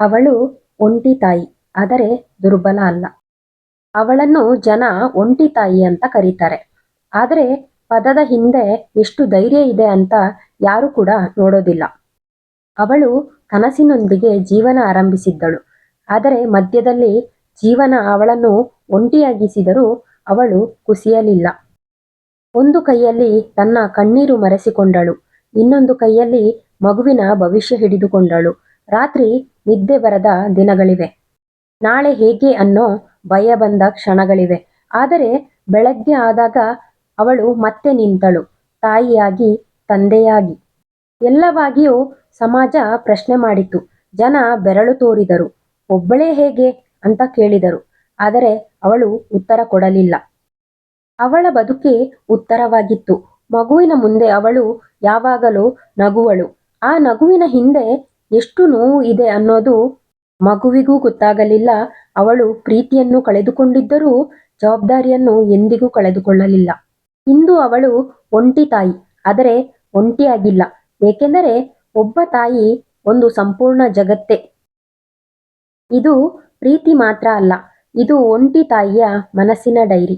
ಅವಳು ಒಂಟಿ ತಾಯಿ, ಆದರೆ ದುರ್ಬಲ ಅಲ್ಲ. ಅವಳನ್ನು ಜನ ಒಂಟಿ ತಾಯಿ ಅಂತ ಕರೀತಾರೆ. ಆದರೆ ಪದದ ಹಿಂದೆ ಎಷ್ಟು ಧೈರ್ಯ ಇದೆ ಅಂತ ಯಾರು ಕೂಡ ನೋಡೋದಿಲ್ಲ. ಅವಳು ಕನಸಿನೊಂದಿಗೆ ಜೀವನ ಆರಂಭಿಸಿದ್ದಳು. ಆದರೆ ಮಧ್ಯದಲ್ಲಿ ಜೀವನ ಅವಳನ್ನು ಒಂಟಿಯಾಗಿಸಿದರೂ ಅವಳು ಕುಸಿಯಲಿಲ್ಲ. ಒಂದು ಕೈಯಲ್ಲಿ ತನ್ನ ಕಣ್ಣೀರು ಮರೆಸಿಕೊಂಡಳು. ಇನ್ನೊಂದು ಕೈಯಲ್ಲಿ ಮಗುವಿನ ಭವಿಷ್ಯ ಹಿಡಿದುಕೊಂಡಳು. ರಾತ್ರಿ ನಿದ್ದೆ ಬರದ ದಿನಗಳಿವೆ. ನಾಳೆ ಹೇಗೆ ಅನ್ನೋ ಭಯ ಬಂದ ಕ್ಷಣಗಳಿವೆ. ಆದರೆ ಬೆಳಗ್ಗೆ ಆದಾಗ ಅವಳು ಮತ್ತೆ ನಿಂತಳು, ತಾಯಿಯಾಗಿ, ತಂದೆಯಾಗಿ. ಎಲ್ಲವಾಗಿಯೂ ಸಮಾಜ ಪ್ರಶ್ನೆ ಮಾಡಿತು. ಜನ ಬೆರಳು ತೋರಿದರು. ಒಬ್ಬಳೇ ಹೇಗೆ ಅಂತ ಕೇಳಿದರು. ಆದರೆ ಅವಳು ಉತ್ತರ ಕೊಡಲಿಲ್ಲ. ಅವಳ ಬದುಕೇ ಉತ್ತರವಾಗಿತ್ತು. ಮಗುವಿನ ಮುಂದೆ ಅವಳು ಯಾವಾಗಲೂ ನಗುವಳು. ಆ ನಗುವಿನ ಹಿಂದೆ ಎಷ್ಟು ನೋವು ಇದೆ ಅನ್ನೋದು ಮಗುವಿಗೂ ಗೊತ್ತಾಗಲಿಲ್ಲ. ಅವಳು ಪ್ರೀತಿಯನ್ನು ಕಳೆದುಕೊಂಡಿದ್ದರೂ ಜವಾಬ್ದಾರಿಯನ್ನು ಎಂದಿಗೂ ಕಳೆದುಕೊಳ್ಳಲಿಲ್ಲ. ಇಂದು ಅವಳು ಒಂಟಿ ತಾಯಿ, ಆದರೆ ಒಂಟಿಯಾಗಿಲ್ಲ. ಏಕೆಂದರೆ ಒಬ್ಬ ತಾಯಿ ಒಂದು ಸಂಪೂರ್ಣ ಜಗತ್ತೇ. ಇದು ಪ್ರೀತಿ ಮಾತ್ರ ಅಲ್ಲ, ಇದು ಒಂಟಿ ತಾಯಿಯ ಮನಸ್ಸಿನ ಡೈರಿ.